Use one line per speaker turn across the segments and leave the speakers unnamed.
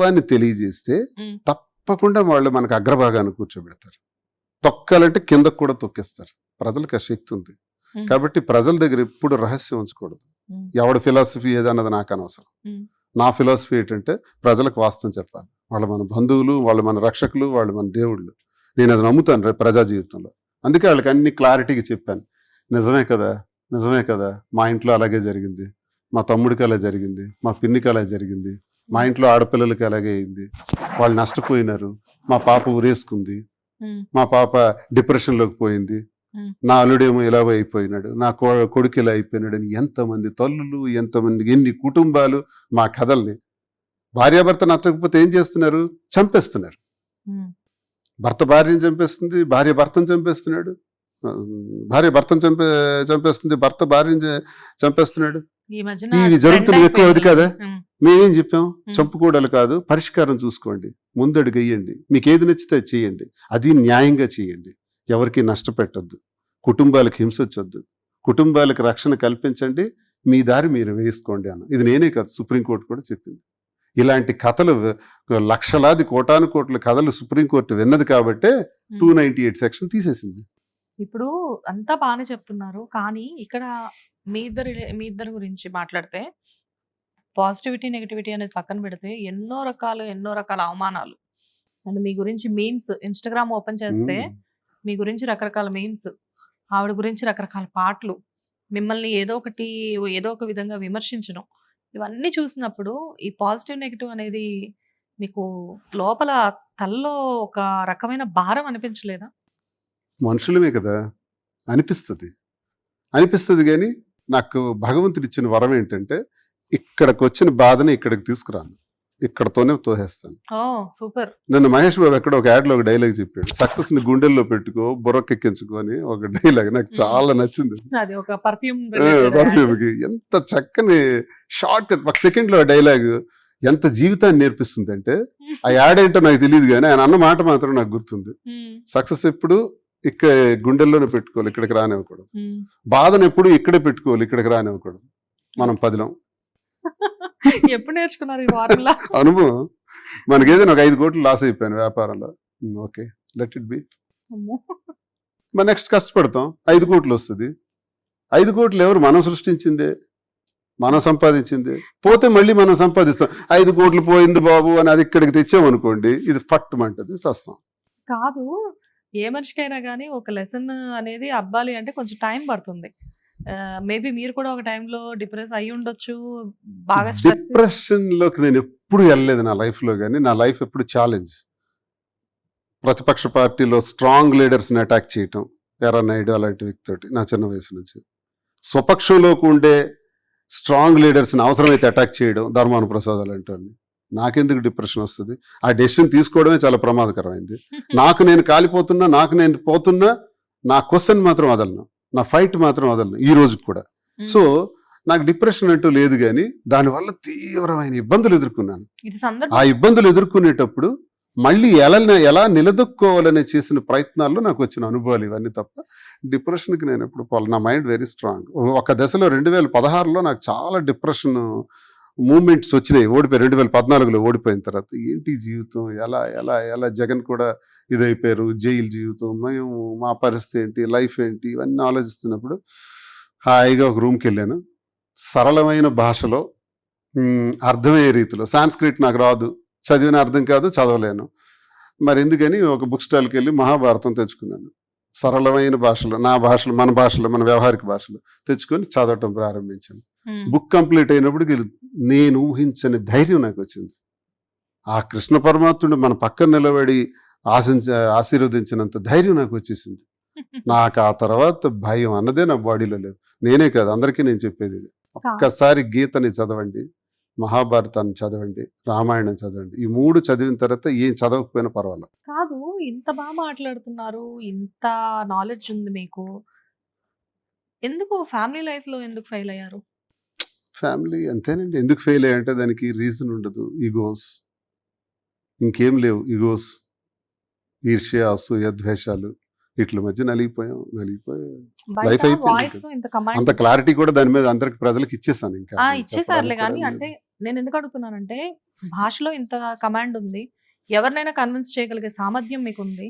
వాస్తవాన్ని తెలియజేస్తే. తప్పకుండా వాళ్ళు మనకు అగ్రభాగాన్ని కూర్చోబెడతారు. తొక్కాలంటే కిందకు కూడా తొక్కేస్తారు. ప్రజలకు ఆ శక్తి ఉంది. కాబట్టి ప్రజల దగ్గర ఎప్పుడు రహస్యం ఉంచకూడదు. ఎవడ ఫిలాసఫీ ఏదన్నది నాకు అనవసరం. నా ఫిలాసఫీ ఏంటంటే ప్రజలకు వాస్తవం చెప్పాలి. వాళ్ళు మన బంధువులు వాళ్ళు మన రక్షకులు వాళ్ళు మన దేవుళ్ళు. నేను అది నమ్ముతాను రేపు ప్రజా జీవితంలో. అందుకే వాళ్ళకి అన్ని క్లారిటీగా చెప్పాను. నిజమే కదా? నిజమే కదా? మా ఇంట్లో అలాగే జరిగింది. మా తమ్ముడికి అలా జరిగింది. మా పిన్నికి అలా జరిగింది. మా ఇంట్లో ఆడపిల్లలకి అలాగే అయింది. వాళ్ళు నష్టపోయినారు. మా పాప ఉరేసుకుంది. మా పాప డిప్రెషన్లోకి పోయింది. నా అల్లుడేమో ఇలా అయిపోయినాడు. నా కొడుకు ఇలా అయిపోయినాడు. అని ఎంతమంది తల్లులు ఎంతమంది ఎన్ని కుటుంబాలు మా కథల్ని. భార్యాభర్త నచ్చకపోతే ఏం చేస్తున్నారు? చంపేస్తున్నారు. భర్త భార్యను చంపేస్తుంది భార్య భర్తను చంపేస్తున్నాడు. భార్య భర్తను చంపే చంపేస్తుంది భర్త భార్యను చంపేస్తున్నాడు. ఇవి జరుగుతున్నవి
trend
ఎక్కువ అది. కదా?
మ్మ్.
చెప్పాం? చంపుకోవడాలు కాదు పరిష్కారం చూసుకోండి. ముందడుగు వేయండి. మీకు ఏది నచ్చితే అది చేయండి. అది న్యాయంగా చేయండి. ఎవరికి నష్టపెట్టద్దు. కుటుంబాలకు హింసొచ్చొద్దు కుటుంబాలకు రక్షణ కల్పించండి. మీ దారి మీరు వేసుకోండి అన్న. ఇది నేనే కాదు సుప్రీంకోర్టు కూడా చెప్పింది. ఇలాంటి కథలు లక్షలాది కోటాను కోట్ల కథలు సుప్రీంకోర్టు విన్నది కాబట్టే. టూ నైన్టీ ఎయిట్ సెక్షన్ తీసేసింది.
ఇప్పుడు అంతా బాగానే చెప్తున్నారు. కానీ ఇక్కడ మీ ఇద్దరు మీ ఇద్దరు గురించి మాట్లాడితే పాజిటివిటీ నెగిటివిటీ అనేది పక్కన పెడితే ఎన్నో రకాలు ఎన్నో రకాల అవమానాలు. అండ్ మీ గురించి మీమ్స్ ఇన్స్టాగ్రామ్ ఓపెన్ చేస్తే. మీ గురించి రకరకాల మీమ్స్ ఆవిడ గురించి రకరకాల పాటలు మిమ్మల్ని ఏదో ఒకటి ఏదో ఒక విధంగా విమర్శించడం ఇవన్నీ చూసినప్పుడు ఈ పాజిటివ్ నెగిటివ్ అనేది మీకు లోపల తల్లో ఒక రకమైన భారం అనిపించలేదా?
మనుషులమే కదా? అనిపిస్తుంది. అనిపిస్తుంది కానీ నాకు భగవంతుడు ఇచ్చిన వరం ఏంటంటే ఇక్కడికి వచ్చిన బాధని ఇక్కడికి తీసుకురాను. ఇక్కడతోనే తోసేస్తాను.
ఓ సూపర్.
నన్ను మహేష్ బాబు ఎక్కడ ఒక యాడ్లో ఒక డైలాగ్ చెప్పాడు. సక్సెస్ని గుండెల్లో పెట్టుకో బుర్రకెక్కించుకో అని ఒక డైలాగ్ నాకు చాలా నచ్చింది పర్ఫ్యూమ్కి ఎంత చక్కని షార్ట్ కట్ ఒక సెకండ్లో డైలాగ్ ఎంత జీవితాన్ని నేర్పిస్తుంది అంటే ఆ యాడ్ ఏంటో నాకు తెలియదు కానీ ఆయన అన్న మాట మాత్రం నాకు గుర్తుంది. సక్సెస్ ఎప్పుడు? ఇక్కడ గుండెల్లోనే పెట్టుకోవాలి ఇక్కడికి రానివ్వకూడదు. బాధను ఎప్పుడు ఇక్కడే పెట్టుకోవాలి ఇక్కడికి రానివ్వకూడదు. మనం పదిలం.
ఎప్పుడు నేర్చుకున్నారు
అనుభవం. మనకి ఏదైనా ఒక ఐదు కోట్లు లాస్ అయిపోయాను వ్యాపారంలో. ఓకే. Let it be. మరి నెక్స్ట్ కష్టపడతాం. ఐదు కోట్లు వస్తుంది. ఐదు కోట్లు ఎవరు మనం సృష్టించిందే? మనం సంపాదించిందే? పోతే మళ్ళీ మనం సంపాదిస్తాం. ఐదు కోట్లు పోయింది బాబు అని అది ఇక్కడికి తెచ్చామనుకోండి ఇది ఫట్ మంటది సస్తాం
కాదు ఏ మనిషికైనా కానీ ఒక లెసన్ అనేది అవ్వాలి అంటే కొంచెం టైం పడుతుంది. మేబీ మీరు కూడా ఒక టైంలో డిప్రెస్ అయి ఉండొచ్చు బాగా
డిప్రెషన్లోకి నేను ఎప్పుడు వెళ్ళలేదు నా లైఫ్లో కానీ నా లైఫ్ ఎప్పుడు ఛాలెంజ్. ప్రతిపక్ష పార్టీలో స్ట్రాంగ్ లీడర్స్ని అటాక్ చేయటం ఎర్ర నాయుడు అలాంటి వ్యక్తితోటి నా చిన్న వయసు నుంచి. స్వపక్షంలోకి ఉండే స్ట్రాంగ్ లీడర్స్ని అవసరమైతే అటాక్ చేయడం ధర్మాన ప్రసాద్ అలాంటి వాళ్ళని నాకెందుకు డిప్రెషన్ వస్తుంది? ఆ డెసిషన్ తీసుకోవడమే చాలా ప్రమాదకరమైంది. నాకు నేను కాలిపోతున్నా నాకు నేను పోతున్నా నా క్వశ్చన్ మాత్రం వదలను. నా ఫైట్ మాత్రం వదలను ఈ రోజు కూడా. సో నాకు డిప్రెషన్ అంటూ లేదు కానీ దానివల్ల తీవ్రమైన ఇబ్బందులు ఎదుర్కొన్నాను. ఆ ఇబ్బందులు ఎదుర్కొనేటప్పుడు మళ్ళీ ఎలా ఎలా నిలదొక్కోవాలని చేసిన ప్రయత్నాల్లో నాకు వచ్చిన అనుభవాలు ఇవన్నీ తప్ప డిప్రెషన్కి నేను ఎప్పుడు పోలే. నా మైండ్ వెరీ స్ట్రాంగ్. ఒక దశలో రెండు వేల పదహారులో నాకు చాలా డిప్రెషన్ మూమెంట్స్ వచ్చినాయి ఓడిపోయి రెండు వేల పద్నాలుగులో ఓడిపోయిన తర్వాత ఏంటి జీవితం? ఎలా ఎలా ఎలా జగన్ కూడా ఇదైపోయారు? జైలు జీవితం మేము మా పరిస్థితి ఏంటి? లైఫ్ ఏంటి? ఇవన్నీ ఆలోచిస్తున్నప్పుడు హాయిగా ఒక రూమ్కి వెళ్ళాను. సరళమైన భాషలో అర్థమయ్యే రీతిలో. సాంస్క్రిట్ నాకు రాదు. చదివిన అర్థం కాదు చదవలేను. మరి ఎందుకని ఒక బుక్ స్టాల్కి వెళ్ళి మహాభారతం తెచ్చుకున్నాను. సరళమైన భాషలో నా భాషలో మన భాషలో మన వ్యవహారిక భాషలో తెచ్చుకొని చదవటం ప్రారంభించాను. బుక్ కంప్లీట్ అయినప్పటికి నేను ఊహించని ధైర్యం నాకు వచ్చింది. ఆ కృష్ణ పరమాత్ముడు మన పక్కన నిలబడి ఆశించ ఆశీర్వదించినంత ధైర్యం నాకు వచ్చేసింది. నాకు ఆ తర్వాత భయం అన్నదే నా బాడీలో లేదు. నేనే కాదు అందరికీ నేను చెప్పేది. ఒక్కసారి గీతని చదవండి మహాభారతాన్ని చదవండి రామాయణం చదవండి. ఈ మూడు చదివిన తర్వాత ఏం చదవకపోయినా పర్వాలేదు.
కాదు ఇంత బాగా మాట్లాడుతున్నారు ఇంత నాలెడ్జ్ ఉంది మీకు. ఎందుకు ఫ్యామిలీ లైఫ్లో ఎందుకు ఫెయిల్ అయ్యారు?
ఫ్యామిలీ అంతేనండి. ఎందుకు ఫెయిల్ అయ్యంటే దానికి రీజన్ ఉండదు. ఈగోస్. ఇంకేం లేవు. ఈగోస్ ఈర్ష్య అసూయ ద్వేషాలు వీటి మధ్య నలిగిపోయాం. నలిగిపోయి Life అయిపోయింది అంత క్లారిటీ కూడా దాని మీద అందరికి ప్రజలకు ఇచ్చేసాను ఇంకా.
ఇచ్చేసారులే కానీ అంటే. నేను ఎందుకు అడుగుతున్నానంటే భాషలో ఇంత కమాండ్ ఉంది. ఎవరినైనా కన్విన్స్ చేయగలిగే సామర్థ్యం మీకుంది.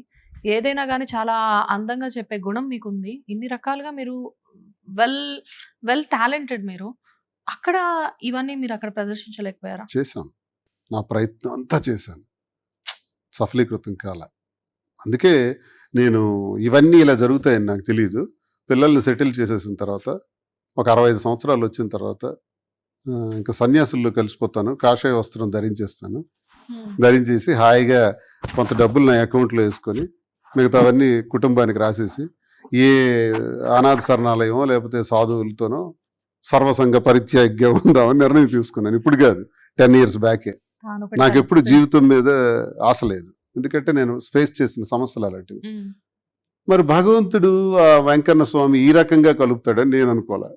ఏదైనా కానీ చాలా అందంగా చెప్పే గుణం మీకుంది. ఇన్ని రకాలుగా మీరు వెల్ వెల్ టాలెంటెడ్ మీరు. అక్కడ ఇవన్నీ మీరు అక్కడ ప్రదర్శించలేకపోయారా?
చేశాను. నా ప్రయత్నం అంతా చేశాను. సఫలీకృతం కాల. అందుకే నేను ఇవన్నీ ఇలా జరుగుతాయని నాకు తెలియదు పిల్లల్ని సెటిల్ చేసేసిన తర్వాత ఒక అరవై ఐదు సంవత్సరాలు వచ్చిన తర్వాత ఇంకా సన్యాసుల్లో కలిసిపోతాను. కాషాయ వస్త్రం ధరించేస్తాను. ధరించేసి హాయిగా కొంత డబ్బులు నా అకౌంట్లో వేసుకొని మిగతావన్నీ కుటుంబానికి రాసేసి ఏ అనాథ శరణాలయమో లేకపోతే సాధువులతోనో సర్వసంగ పరిత్యాగ్యం ఉందామని నిర్ణయం తీసుకున్నాను. ఇప్పుడు కాదు టెన్ ఇయర్స్ బ్యాకే నాకు ఎప్పుడు జీవితం మీద ఆశ లేదు. ఎందుకంటే నేను ఫేస్ చేసిన సమస్యలు అలాంటివి. మరి భగవంతుడు ఆ వెంకన్న స్వామి ఈ రకంగా కలుపుతాడని నేను అనుకోలే.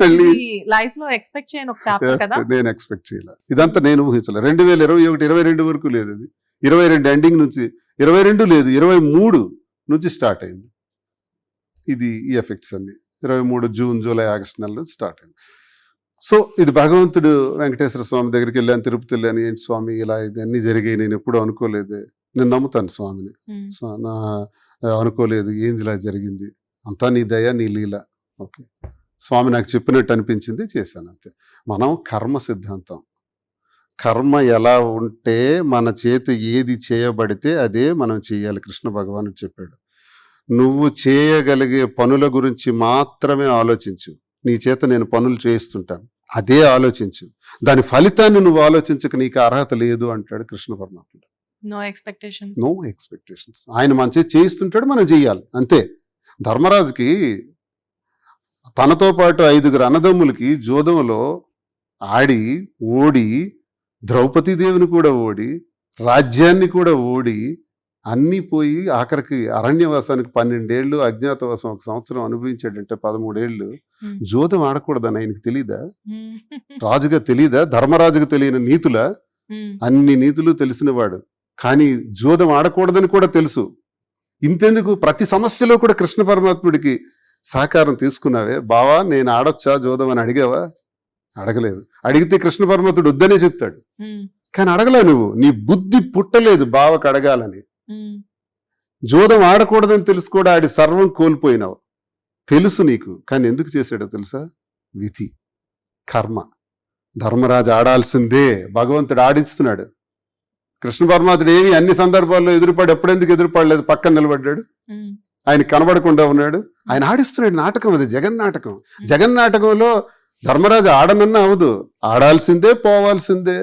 మళ్ళీ
లైఫ్లో ఎక్స్పెక్ట్ చేయని
నేను ఎక్స్పెక్ట్ చేయలే. ఇదంతా నేను ఊహించలే. రెండు వేల ఇరవై ఒకటి ఇరవై రెండు వరకు లేదు అది ఇరవై రెండు ఎండింగ్ నుంచి ఇరవై రెండు లేదు ఇరవై మూడు నుంచి స్టార్ట్ అయింది. ఇది ఈ ఎఫెక్ట్స్ అన్ని. ఇరవై మూడు జూన్ జూలై ఆగస్ట్ నెలలో స్టార్ట్ అయింది. సో ఇది భగవంతుడు వెంకటేశ్వర స్వామి దగ్గరికి వెళ్ళాను తిరుపతి వెళ్ళాను ఏంటి స్వామి ఇలా ఇది అన్ని జరిగాయి నేను ఎప్పుడూ అనుకోలేదు. నేను నమ్ముతాను స్వామిని. నా అనుకోలేదు ఏంది ఇలా జరిగింది? అంతా నీ దయ నీ లీల. ఓకే. స్వామి నాకు చెప్పినట్టు అనిపించింది చేశాను అంతే. మనం కర్మ సిద్ధాంతం. కర్మ ఎలా ఉంటే మన చేతి ఏది చేయబడితే అదే మనం చేయాలి కృష్ణ భగవానుడు చెప్పాడు. నువ్వు చేయగలిగే పనుల గురించి మాత్రమే ఆలోచించు. నీ చేత నేను పనులు చేయిస్తుంటాను. అదే ఆలోచించు. దాని ఫలితాన్ని నువ్వు ఆలోచించక నీకు అర్హత లేదు అంటాడు కృష్ణ పరమాత్ముడు.
నో ఎక్స్పెక్టేషన్
నో ఎక్స్పెక్టేషన్స్ ఆయన మంచి చేయిస్తుంటాడు మనం చెయ్యాలి అంతే. ధర్మరాజుకి తనతో పాటు ఐదుగురు అన్నదమ్ములకి జోదంలో ఆడి ఓడి ద్రౌపదీదేవిని కూడా ఓడి రాజ్యాన్ని కూడా ఓడి అన్నీ పోయి ఆఖరికి అరణ్యవాసానికి పన్నెండేళ్ళు అజ్ఞాతవాసం ఒక సంవత్సరం అనుభవించాడంటే పదమూడేళ్ళు. జోదం ఆడకూడదని ఆయనకి తెలీదా? రాజుగా తెలీదా? ధర్మరాజుగా తెలియని నీతుల? అన్ని నీతులు తెలిసినవాడు. కానీ జోదం ఆడకూడదని కూడా తెలుసు. ఇంతెందుకు? ప్రతి సమస్యలో కూడా కృష్ణ పరమాత్ముడికి సహకారం తీసుకున్నావే. బావా నేను ఆడొచ్చా జోదం అని అడిగావా? అడగలేదు. అడిగితే కృష్ణ పరమాత్ముడు వద్దనే చెప్తాడు. కానీ అడగలే నువ్వు. నీ బుద్ధి పుట్టలేదు బావకు అడగాలని. జోదం ఆడకూడదని తెలుసు కూడా ఆడి సర్వం కోల్పోయినావు. తెలుసు నీకు కానీ ఎందుకు చేశాడో తెలుసా? విధి కర్మ. ధర్మరాజు ఆడాల్సిందే భగవంతుడు ఆడిస్తున్నాడు. కృష్ణ పరమాత్ముడు ఏమి అన్ని సందర్భాల్లో ఎదురుపడి ఎప్పుడెందుకు ఎదురుపడలేదు పక్కన నిలబడ్డాడు. ఆయన కనబడకుండా ఉన్నాడు. ఆయన ఆడిస్తున్నాడు నాటకం అది జగన్ నాటకం. జగన్ నాటకంలో ధర్మరాజు ఆడనన్నా అవదు. ఆడాల్సిందే పోవాల్సిందే.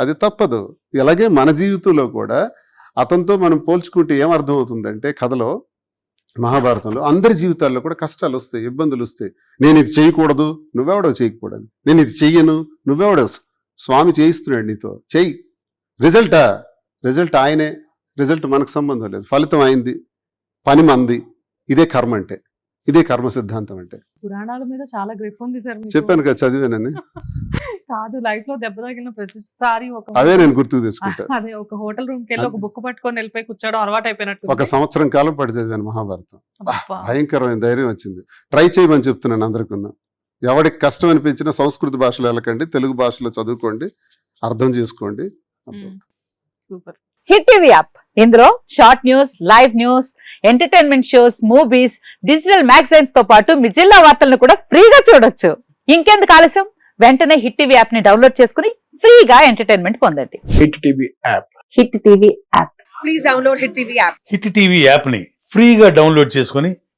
అది తప్పదు. ఇలాగే మన జీవితంలో కూడా అతనితో మనం పోల్చుకుంటే ఏం అర్థమవుతుందంటే కథలో మహాభారతంలో అందరి జీవితాల్లో కూడా కష్టాలు వస్తాయి ఇబ్బందులు వస్తాయి. నేను ఇది చేయకూడదు నువ్వెవడో చేయకూడదు. నేను ఇది చెయ్యను నువ్వెవడో స్వామి చేయిస్తున్నాడు నీతో. చెయ్యి. రిజల్టా? రిజల్ట్ ఆయనే. రిజల్ట్ మనకు సంబంధం లేదు. ఫలితం అయింది. పని మంది. ఇదే కర్మ అంటే. ఇదే కర్మ సిద్ధాంతం అంటే.
పురాణాల మీద చాలా గ్రిప్ ఉంది సార్ మీకు.
చెప్పాను కదా చదివానని.
కాదు లైఫ్లో దెబ్బ తగిలిన ప్రతిసారి ఒక
అవే నేను గుర్తుకు తెచ్చుకుంటా
అదే ఒక హోటల్ రూమ్కి వెళ్ళి ఒక బుక్ పట్టుకొని వెళ్ళిపోయి కూర్చోవడం అలవాటు అయిపోయినట్టు
ఒక సంవత్సరం కాలం పడి చదివాను మహాభారతం. భయంకరమైన ధైర్యం వచ్చింది. ట్రై చేయమని చెప్తున్నాను అందరికీ ఎవరికి కష్టం అనిపించినా సంస్కృత భాషలో వెళ్ళకండి తెలుగు భాషలో చదువుకోండి అర్థం చేసుకోండి.
సూపర్.
Hit TV app. ఇందులో short news live news entertainment shows movies digital మ్యాగజైన్స్తో పాటు మీ జిల్లా వార్తలను కూడా ఫ్రీగా చూడొచ్చు. ఇంకెందుకు ఆలస్యం? వెంటనే హిట్ టీవీ యాప్ని డౌన్లోడ్ చేసుకుని ఫ్రీగా ఎంటర్టైన్మెంట్ పొందండి.
Hit TV app.
Hit TV app.
Please download Hit TV app.
Hit TV యాప్ని ఫ్రీగా డౌన్లోడ్ చేసుకొని